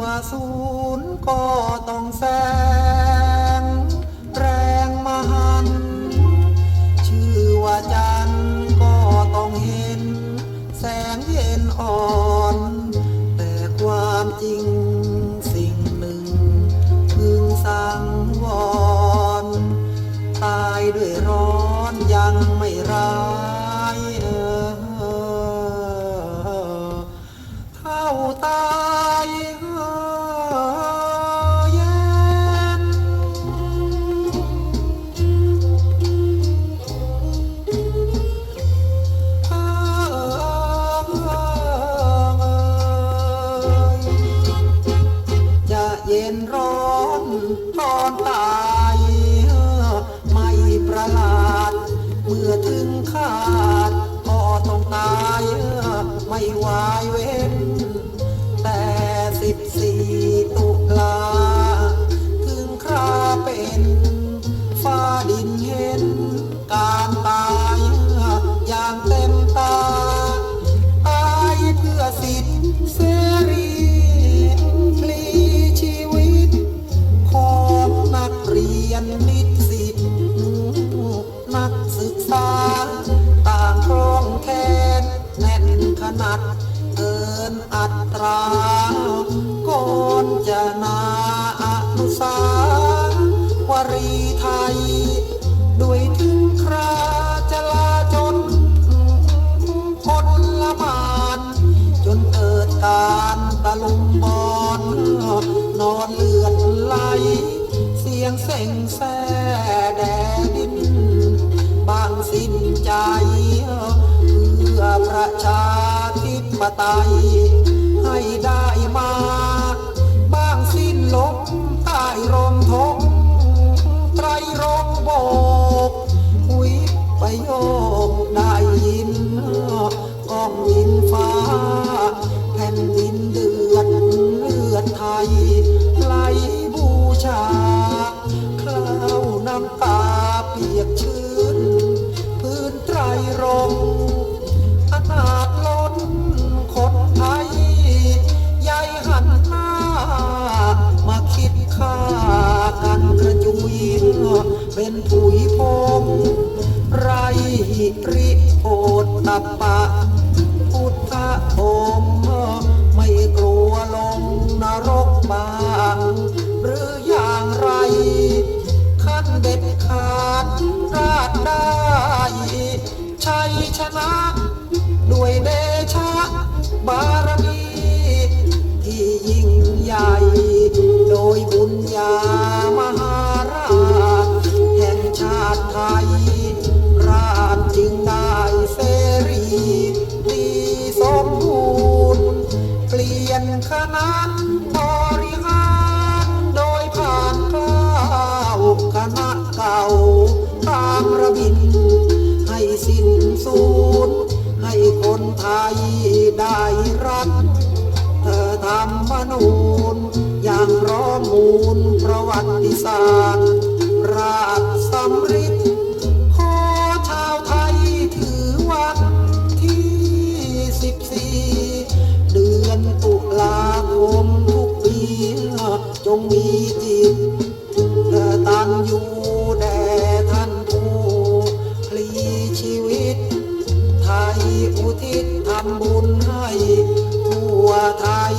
ว่าศูนย์ก็ต้องแส ตอนตายไม่ประหลาด เมื่อถึงคาดพ่อต้องตายไม่ว่า น่นขนาดเกินอัตราก่อนจะนาอนุสาวรีไทย ด้วยถึงคราจลาจนพลละมานจนเกิดการตะลุมบอลนอนเลือดไหล เสียงเซ็งแซ่ ปไตยให้ได้มาบางสิ้นลบใต้รมธงไตรรงโบกวิประโยคได้ยินกองยินฟ้า แผ่นดินเดือดเลือดไทยไหลบูชาคราวน้ำตาเปียกชื้น พื้นไตรรง เป็นปุ๋ยพงไรริโอตับปะ พุทธองค์ไม่กลัวลงนรกบางหรืออย่างไร ขั้นเด็ดขาดราดได้ชัยชนะ ด้วยเดชะบารมี ที่ยิ่งใหญ่ โดยบุญญา นคณะบริหารโดยผ่านเก้าวคณะเก่า ตามระบิน ให้สิ้นสูญให้คนไทยได้รัฐเธอทำมนูญอย่างร้อมมูลประวัติศาสตร์ งมีจิตเธอตันอยู่แด่ท่านผู้พลีชีวิต ไทยอุทิศทำบุญให้ทั่วไทย